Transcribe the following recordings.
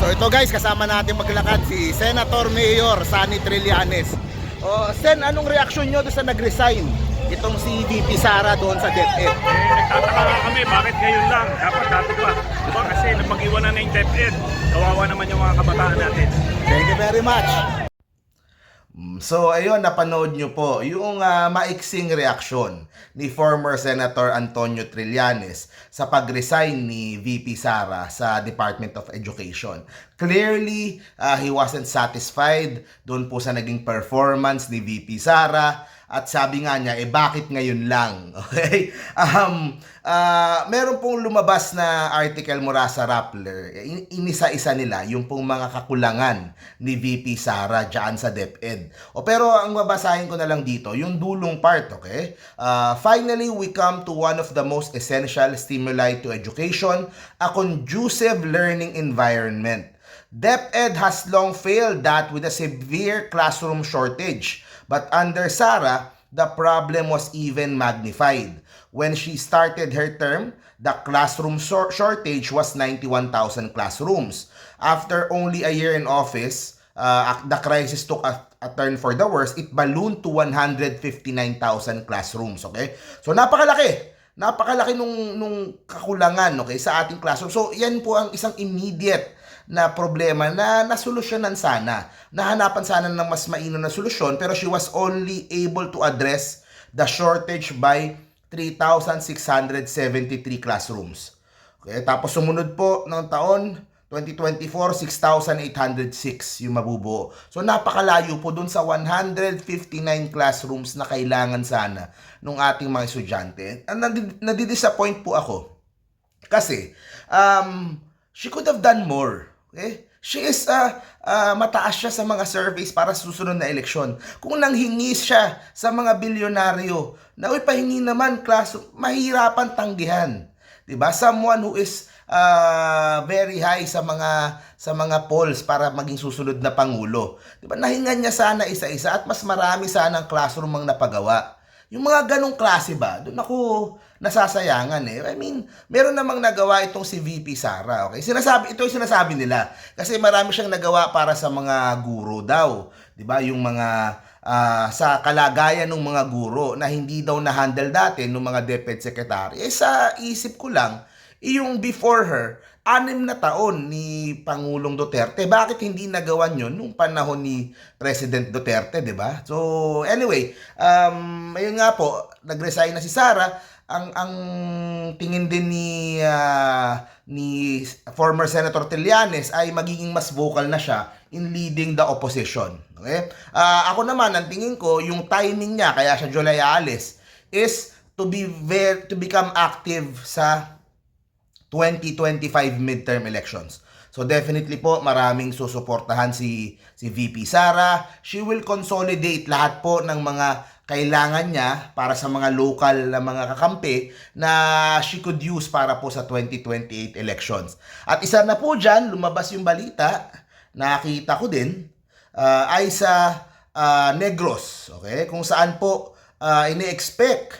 So ito guys, kasama natin maglakad si Senator Mayor Sani Trillanes. O, Sen, anong reaksyon nyo doon sa nag-resign? Itong si VP Sara doon sa DepEd. Eh, nagtataka nga kami, bakit ngayon lang? Dapat dati pa. Diba kasi napag-iwanan na yung DepEd. Kawawa naman yung mga kabataan natin. Thank you very much. So ayun, napanood nyo po yung ah, maiksing reaksyon ni former Senator Antonio Trillanes sa pag-resign ni VP Sara sa Department of Education. Clearly, ah, he wasn't satisfied doon po sa naging performance ni VP Sara at sabi nga niya, eh bakit ngayon lang? Okay? Um, ah, meron pong lumabas na article mula sa Rappler. In- inisa-isa nila yung pong mga kakulangan ni VP Sara dyan sa DepEd. O pero ang babasahin ko na lang dito, yung dulong part, okay? Ah, finally, we come to one of the most essential stimuli to education, a conducive learning environment. DepEd has long failed that with a severe classroom shortage. But under Sara, the problem was even magnified. When she started her term, the classroom shor- shortage was 91,000 classrooms. After only a year in office, uh, the crisis took a, a turn for the worse. It ballooned to 159,000 classrooms. Okay? So napakalaki napakalaki nung nung kakulangan okay sa ating classroom. So yan po ang isang immediate na problema na nasolusyonan sana. Nahanapan sana ng mas mainam na solusyon pero she was only able to address the shortage by 3,673 classrooms. Okay, tapos sumunod po ng taon 2024, 6,806 yung mabubuo. So napakalayo po dun sa 159 classrooms na kailangan sana ng ating mga estudyante. Nadi- nadidisappoint po ako. Kasi, um, she could have done more. Okay? She is, uh, uh, mataas siya sa mga surveys para sa susunod na eleksyon. Kung nanghingi siya sa mga bilyonaryo, na uy, pahingi naman, class, mahirapan tanggihan. 'di ba? Someone who is uh, very high sa mga sa mga polls para maging susunod na pangulo. 'Di ba? Nahingan niya sana isa-isa at mas marami sana ang classroom ang napagawa. Yung mga ganong klase ba, doon ako nasasayangan eh. I mean, meron namang nagawa itong si VP Sara, okay? Sinasabi, ito yung sinasabi nila. Kasi marami siyang nagawa para sa mga guro daw. 'Di ba Yung mga ah, sa kalagayan ng mga guro na hindi daw na-handle dati ng mga DepEd secretary. Eh sa isip ko lang, yung before her, anim na taon ni Pangulong Duterte. Bakit hindi nagawa yun nung panahon ni President Duterte, di ba? So, anyway, um, ayun nga po, nag-resign na si Sara. Ang ang tingin din ni ah, ni former Senator Trillanes ay magiging mas vocal na siya in leading the opposition. Okay? Ah, ako naman ang tingin ko yung timing niya kaya siya July aalis is to be very to become active sa 2025 midterm elections. So definitely po maraming susuportahan si si VP Sara. She will consolidate lahat po ng mga kailangan niya para sa mga local na mga kakampi na she could use para po sa 2028 elections. At isa na po dyan, lumabas yung balita, nakita ko din, ah, ay sa ah, Negros, okay? Kung saan po ah, ini-expect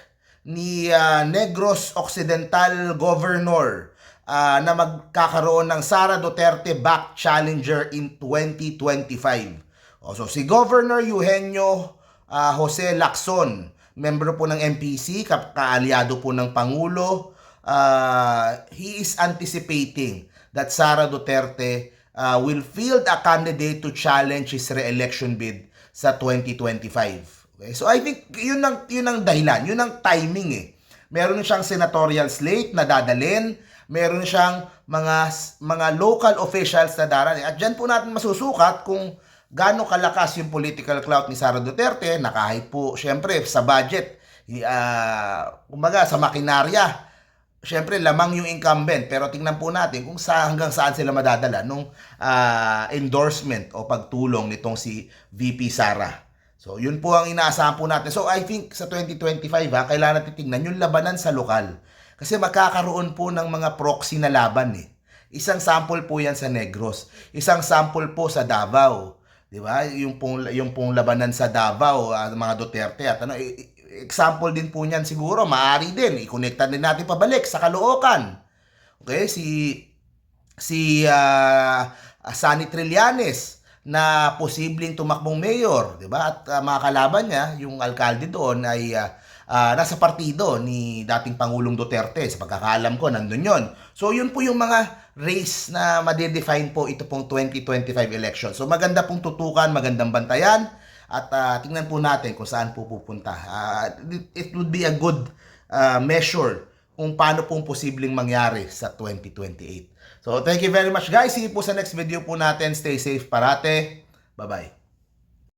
ni ah, Negros Occidental Governor ah, na magkakaroon ng Sara Duterte back challenger in 2025. O, so si Governor Eugenio ah, Jose Lacson, member po ng MPC, ka- kaalyado po ng Pangulo, ah, he is anticipating that Sara Duterte ah, will field a candidate to challenge his re-election bid sa 2025. Okay? So I think yun ang yun ang dahilan, yun ang timing eh. Meron siyang senatorial slate na dadalin, meron siyang mga mga local officials na darating. At diyan po natin masusukat kung gaano kalakas yung political clout ni Sara Duterte na kahit po syempre sa budget, uh, kumbaga sa makinarya, syempre lamang yung incumbent pero tingnan po natin kung sa hanggang saan sila madadala nung ah, endorsement o pagtulong nitong si VP Sara. So, yun po ang inaasahan po natin. So, I think sa 2025 ha, kailangan natin tingnan yung labanan sa lokal. Kasi magkakaroon po ng mga proxy na laban eh. Isang sample po yan sa Negros. Isang sample po sa Davao. 'Di ba? Yung pong yung pong labanan sa Davao, ah, mga Duterte at ano, example din po niyan siguro, maaari din i-connectan din natin pabalik sa Caloocan. Okay, si si ah, Sunny Trillanes na posibleng tumakbong mayor, 'di ba? At ah, mga kalaban niya, yung alkalde doon ay ah, ah, nasa partido ni dating Pangulong Duterte. Sa pagkakaalam ko, nandun yon. So, yun po yung mga race na madedefine po ito pong 2025 election. So, maganda pong tutukan, magandang bantayan, at ah, tingnan po natin kung saan po pupunta. Ah, it, would be a good ah, measure kung paano pong posibleng mangyari sa 2028. So, thank you very much guys. See you po sa next video po natin. Stay safe parate. Bye-bye.